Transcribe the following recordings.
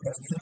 Gracias.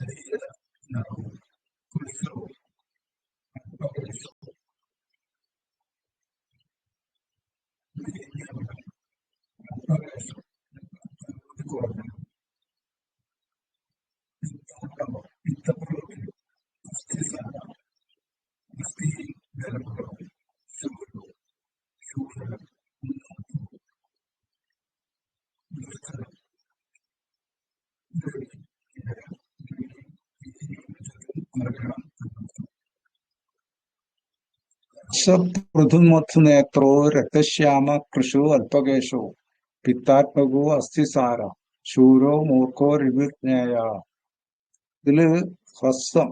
yeah. പൃഥുമത്സുനേത്രോ രക്തശ്യാമ കൃഷു അല്പകേശോ. പിത്താത്മകോ അസ്ഥിസാര ശൂരോ മൂർഖോ രവിജ്ഞേയ ഇതിൽ ഹ്രസ്വം.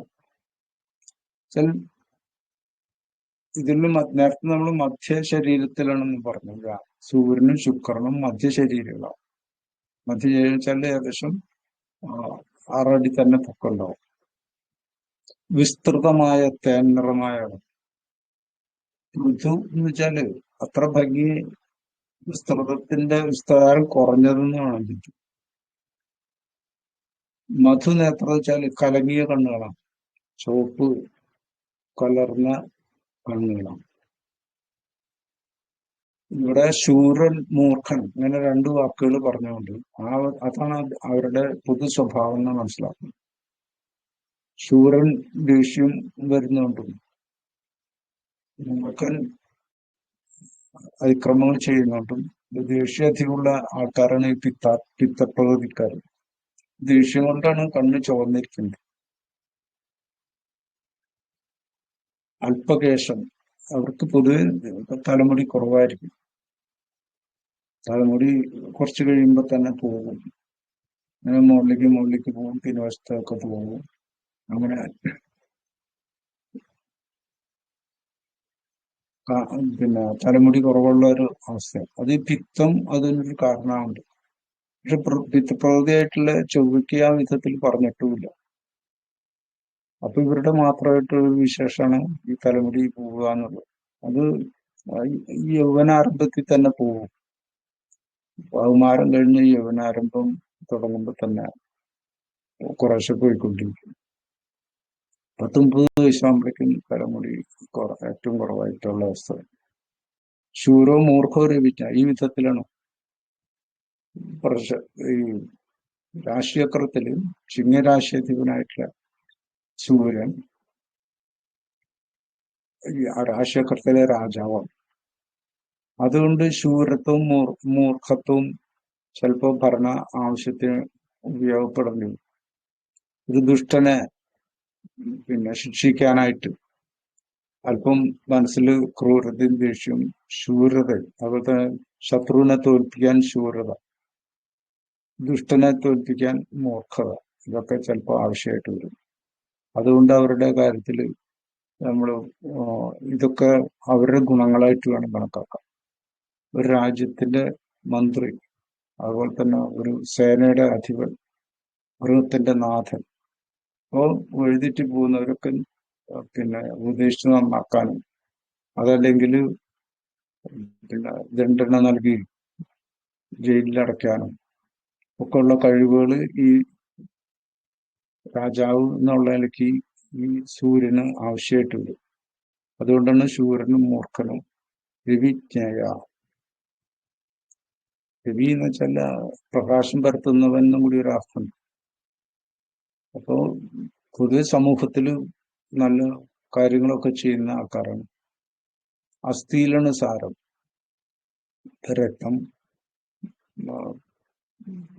ഇതിൽ നേരത്തെ നമ്മൾ മധ്യ ശരീരത്തിലാണെന്ന് പറഞ്ഞു സൂര്യനും ശുക്രനും മധ്യ ശരീരങ്ങളാണ് മധ്യ ശരീരം വെച്ചാൽ ഏകദേശം ആറടി തന്നെ പൊക്കുണ്ടാവും. വിസ്തൃതമായ തേൻ നിറമായ പൃഥു എന്ന് വെച്ചാൽ അത്ര ഭംഗി വിസ്തൃതത്തിന്റെ വിസ്താരം കുറഞ്ഞതെന്ന് വേണം മധു നേത്രം വെച്ചാൽ കലങ്ങിയ കണ്ണുകളാണ്. ചുവപ്പ് കലർന്ന കണ്ണുകളാണ്. ഇവിടെ ശൂരൻ മൂർഖൻ ഇങ്ങനെ രണ്ട് വാക്കുകൾ പറഞ്ഞുകൊണ്ട് ആ അതാണ് അവരുടെ പൊതു സ്വഭാവം എന്ന് മനസ്സിലാക്കുന്നത്. ശൂരൻ ദേഷ്യം വരുന്നുണ്ടും മൂർഖൻ അതിക്രമങ്ങൾ ചെയ്യുന്നുണ്ടും ദേഷ്യാധികമുള്ള ആൾക്കാരാണ് ഈ പിത്ത പിത്തപ്രകൃതിക്കാർ. ദേഷ്യം കൊണ്ടാണ് കണ്ണ് ചുവന്നിരിക്കുന്നത്. അല്പകേശം. അവർക്ക് പൊതുവെ തലമുടി കുറവായിരിക്കും. തലമുടി കുറച്ച് കഴിയുമ്പോൾ തന്നെ പോകും. അങ്ങനെ മുകളിലേക്ക് മുകളിലേക്ക് പോകും പിൻവശത്തൊക്കെ പോകും. അങ്ങനെ പിന്നെ തലമുടി കുറവുള്ള ഒരു അവസ്ഥ അത് ഈ പിത്തം അതിനൊരു കാരണമുണ്ട്. പക്ഷെ പിത്തപ്രകൃതിയായിട്ടുള്ള ചൊവ്വയ്ക്ക് ആ വിധത്തിൽ പറഞ്ഞിട്ടുമില്ല. അപ്പൊ ഇവരുടെ മാത്രമായിട്ടുള്ള വിശേഷമാണ് ഈ തലമുടി പോവുക എന്നുള്ളത്. അത് ഈ യൗവനാരംഭത്തിൽ തന്നെ പോകും കൗമാരം കഴിഞ്ഞ് യൗവനാരംഭം തുടങ്ങുമ്പോൾ തന്നെ കുറേശ്ശെ പോയിക്കൊണ്ടിരിക്കും. പത്തൊമ്പത് വയസ്സാകുമ്പോഴേക്കും തലമുടി ഏറ്റവും കുറവായിട്ടുള്ള അവസ്ഥ. ശൂരോ മൂർഖോ രവിച്ച ഈ വിധത്തിലാണ് ഈ രാശിചക്രത്തിൽ ചിങ്ങരാശിയധിപനായിട്ടുള്ള സൂര്യൻ രാശിചക്രത്തിലെ രാജാവാണ്. അതുകൊണ്ട് ശൂരത്വവും മൂർഖത്വവും ചിലപ്പോൾ ഭരണ ആവശ്യത്തിന് ഉപയോഗപ്പെടേണ്ടി ഒരു ദുഷ്ടനെ പിന്നെ ശിക്ഷിക്കാനായിട്ട്. അല്പം മനസ്സിൽ ക്രൂരതയും ദേഷ്യവും ശൂരത അതുപോലെ ശത്രുവിനെ തോൽപ്പിക്കാൻ ശൂരത ദുഷ്ടനെ തോൽപ്പിക്കാൻ മൂർഖത ഇതൊക്കെ ചിലപ്പോൾ ആവശ്യമായിട്ട് വരും. അതുകൊണ്ട് അവരുടെ കാര്യത്തിൽ നമ്മൾ ഇതൊക്കെ അവരുടെ ഗുണങ്ങളായിട്ട് വേണം കണക്കാക്കാം. ഒരു രാജ്യത്തിന്റെ മന്ത്രി അതുപോലെ തന്നെ ഒരു സേനയുടെ അധിപൻ ഗൃഹത്തിന്റെ നാഥൻ അപ്പോൾ എഴുതിട്ട് പോകുന്നവരൊക്കെ പിന്നെ ഉപദേശിച്ച് നന്നാക്കാനും അതല്ലെങ്കിൽ പിന്നെ ദണ്ഡന നൽകി ജയിലിലടയ്ക്കാനും ഒക്കെ ഉള്ള കഴിവുകൾ ഈ രാജാവ് എന്നുള്ള നിലയ്ക്ക് ഈ സൂര്യന് ആവശ്യമായിട്ടുണ്ട്. അതുകൊണ്ടാണ് ശൂരനും മൂർഖനും രവിജ്ഞയ രവി എന്ന് വെച്ചാൽ പ്രകാശം പരത്തുന്നവൻ എന്നും കൂടി ഒരു അർത്ഥം അപ്പോ പൊതുവെ സമൂഹത്തിൽ നല്ല കാര്യങ്ങളൊക്കെ ചെയ്യുന്ന ആൾക്കാരാണ്. അസ്ഥിയിലാണ് സാരം. രക്തം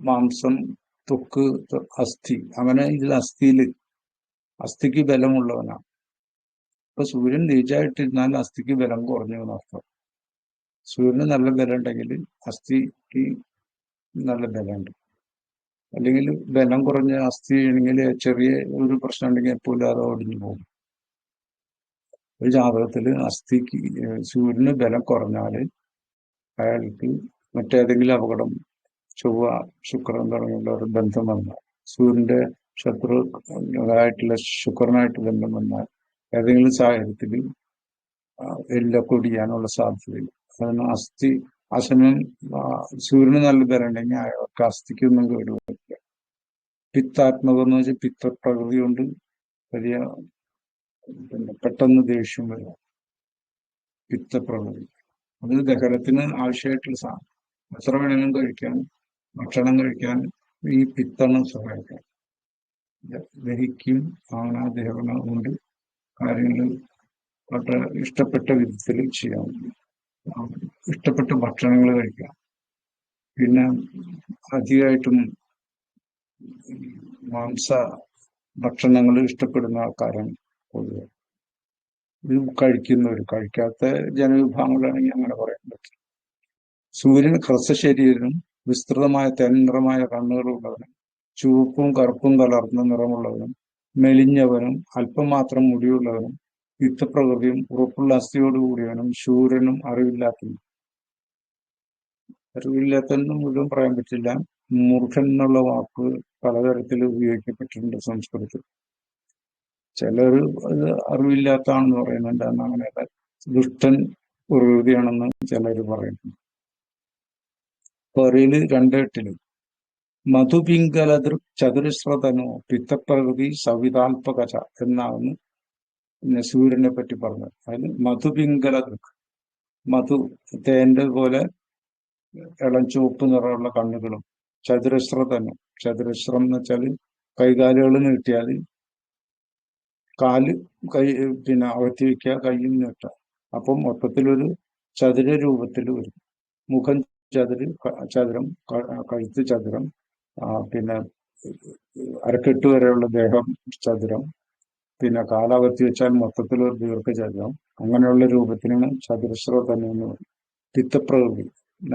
മാംസം തൊക്ക് അസ്ഥി. അങ്ങനെ ഇതിൽ അസ്ഥിയിൽ അസ്ഥിക്ക് ബലമുള്ളവനാണ് ഇപ്പൊ സൂര്യൻ നീചായിട്ടിരുന്നാൽ അസ്ഥിക്ക് ബലം കുറഞ്ഞു എന്നർത്ഥം സൂര്യന് നല്ല ബലം ഉണ്ടെങ്കിൽ അസ്ഥിക്ക് നല്ല ബലമുണ്ട്. അല്ലെങ്കിൽ ബലം കുറഞ്ഞ അസ്ഥി ആണെങ്കിൽ ചെറിയ ഒരു പ്രശ്നം ഉണ്ടെങ്കിൽ എപ്പോഴും അത് ഒടിഞ്ഞു പോകും. ഒരു ജാതകത്തിൽ അസ്ഥിക്ക് സൂര്യന് ബലം കുറഞ്ഞാൽ അയാൾക്ക് മറ്റേതെങ്കിലും അപകടം ചൊവ്വ ശുക്രൻ തുടങ്ങിയുള്ള ഒരു ബന്ധം വന്നാൽ സൂര്യന്റെ ശത്രു ആയിട്ടുള്ള ശുക്രനായിട്ട് ബന്ധം വന്നാൽ ഏതെങ്കിലും സാഹചര്യത്തിൽ എല്ലൊക്കെ ഒടിയാനുള്ള സാധ്യതയില്ല അതാണ് അസ്ഥി സമയം സൂര്യന് നല്ല തരണ്ടെങ്കിൽ അയാൾക്ക് അസ്ഥിക്കൊന്നും കേടുവരില്ല പിത്താത്മകം എന്ന് വെച്ചാൽ പിത്തപ്രകൃതി കൊണ്ട് വലിയ പിന്നെ പെട്ടെന്ന് ദേഷ്യം വരിക പിത്തപ്രകൃതി. അത് ദഹനത്തിന് ആവശ്യമായിട്ടുള്ള സാധനം. എത്ര വേണമെങ്കിലും കഴിക്കാൻ ഭക്ഷണം കഴിക്കാൻ ഈ പിത്തണം സഹായിക്കാൻ ദഹിക്കും. ആണ ദഹനം കൊണ്ട് കാര്യങ്ങൾ വളരെ ഇഷ്ടപ്പെട്ട വിധത്തിൽ ചെയ്യാൻ ഇഷ്ടപ്പെട്ട ഭക്ഷണങ്ങൾ കഴിക്കുക. പിന്നെ അധികമായിട്ടും മാംസ ഭക്ഷണങ്ങൾ ഇഷ്ടപ്പെടുന്ന ആൾക്കാരാണ് പൊതുവെ. ഇത് കഴിക്കുന്നവർ കഴിക്കാത്ത ജനവിഭാഗങ്ങളാണെങ്കിൽ അങ്ങനെ പറയാൻ പറ്റും സൂര്യൻ ഹ്രസ്വശരീരനും വിസ്തൃതമായ തെൻനിറമായ കണ്ണുകളുള്ളവനും ചുവപ്പും കറുപ്പും കലർന്ന നിറമുള്ളവനും മെലിഞ്ഞവനും അല്പം മാത്രം മുടിയുള്ളവനും യുദ്ധപ്രകൃതിയും ഉറപ്പുള്ള അസ്ഥിയോടുകൂടിയവനും ശൂരനും അറിവില്ലാത്തവനും. അറിവില്ലാത്തവനും മുഴുവൻ പറയാൻ പറ്റില്ല. മൂർഖൻ എന്നുള്ള വാക്ക് പലതരത്തിൽ ഉപയോഗിക്കപ്പെട്ടിട്ടുണ്ട് സംസ്കൃതത്തിൽ. ചിലർ അത് അറിവില്ലാത്തതാണെന്ന് പറയുന്നുണ്ട്. എന്നാൽ അങ്ങനെയല്ല ദുഷ്ടൻ പ്രകൃതിയാണെന്ന് ചിലർ പറയുന്നു പറയിൽ രണ്ടെട്ടിൽ മധുപിംഗലതൃ ചതുരശ്രതനോ പിത്തപ്രകൃതി സവിതാൽപകച എന്നാണ് സൂര്യനെ പറ്റി പറഞ്ഞത് അതിന് ദുഃഖം. മധു തേന്റെ പോലെ ഇളം ചുവപ്പ് നിറമുള്ള കണ്ണുകളും ചതുരശ്ര തന്നെ. ചതുരശ്രം എന്ന് വെച്ചാൽ കൈകാലുകൾ നീട്ടിയാൽ കാൽ കൈ പിന്നെ അകത്തി വയ്ക്കുക കൈയും നീട്ടുക അപ്പം മൊത്തത്തിലൊരു ചതുര രൂപത്തിൽ വരും. മുഖം ചതുര് ചതുരം കഴുത്ത് ചതുരം പിന്നെ അരക്കെട്ട് വരെയുള്ള ദേഹം ചതുരം പിന്നെ കാലാവധി വെച്ചാൽ മൊത്തത്തിൽ ഒരു ദീർഘചതുരം അങ്ങനെയുള്ള രൂപത്തിനാണ് ചതുരശ്ര തന്നെ എന്ന് പറയും പിത്തപ്രകൃതി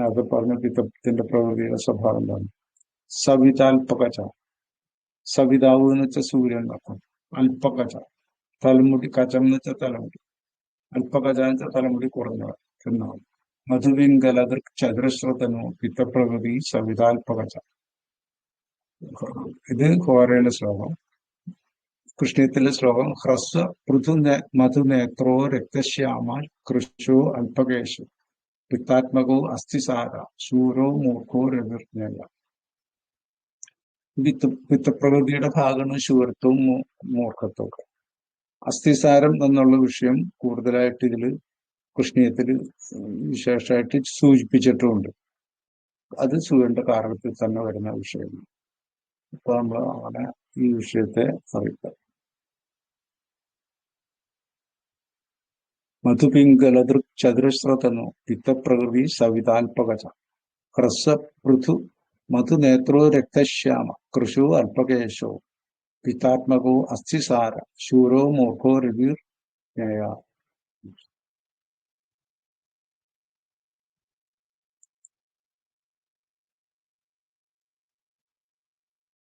അത് പറഞ്ഞ പിത്തത്തിന്റെ പ്രകൃതിയുടെ സ്വഭാവം എന്താണ്? സവിതാൽപകച സവിതാവ് എന്ന് വെച്ചാൽ സൂര്യൻ അർത്ഥം അല്പകച തലമുടി കചം എന്ന് വെച്ചാൽ തലമുടി. അല്പകച എന്ന് വെച്ചാൽ തലമുടി കുറഞ്ഞവർ എന്നാണ്. ചതുരശ്ര ചതുരശ്രതനു പിത്തപ്രകൃതി സവിതാൽപകച ഇത് ഹോരയുടെ ശ്ലോകം. കൃഷ്ണത്തിലെ ശ്ലോകം ഹ്രസ്വ പൃഥു മധുനേത്രോ രക്തശ്യാമ കൃഷോ അല്പകേശു. പിത്താത്മകോ അസ്ഥിസാര ശൂരോ മൂർഖോ രവിർജ്ഞയ. വിത്ത് വിത്തപ്രകൃതിയുടെ ഭാഗമാണ് ശൂരത്വവും മൂർഖത്വവും. അസ്ഥിസാരം എന്നുള്ള വിഷയം കൂടുതലായിട്ട് ഇതിൽ കൃഷ്ണീയത്തിൽ വിശേഷമായിട്ട് സൂചിപ്പിച്ചിട്ടുമുണ്ട് അത് സൂര്യന്റെ കാരണത്തിൽ തന്നെ വരുന്ന വിഷയമാണ്. അപ്പൊ നമ്മൾ അങ്ങനെ ഈ വിഷയത്തെ അറിയിക്കാം. മധുപിംഗലദൃ ചതുരശ്രതനു പിത്തപ്രകൃതി സവിതാൽപകച. ഹ്രസ്വ പൃഥു മധുനേത്രോ രക്തശ്യാമ കൃഷു അല്പകേശോ പിത്താത്മകോ അസ്ഥിസാര ശൂരോ മൂർഖോ രവീർ ജ്ഞേയ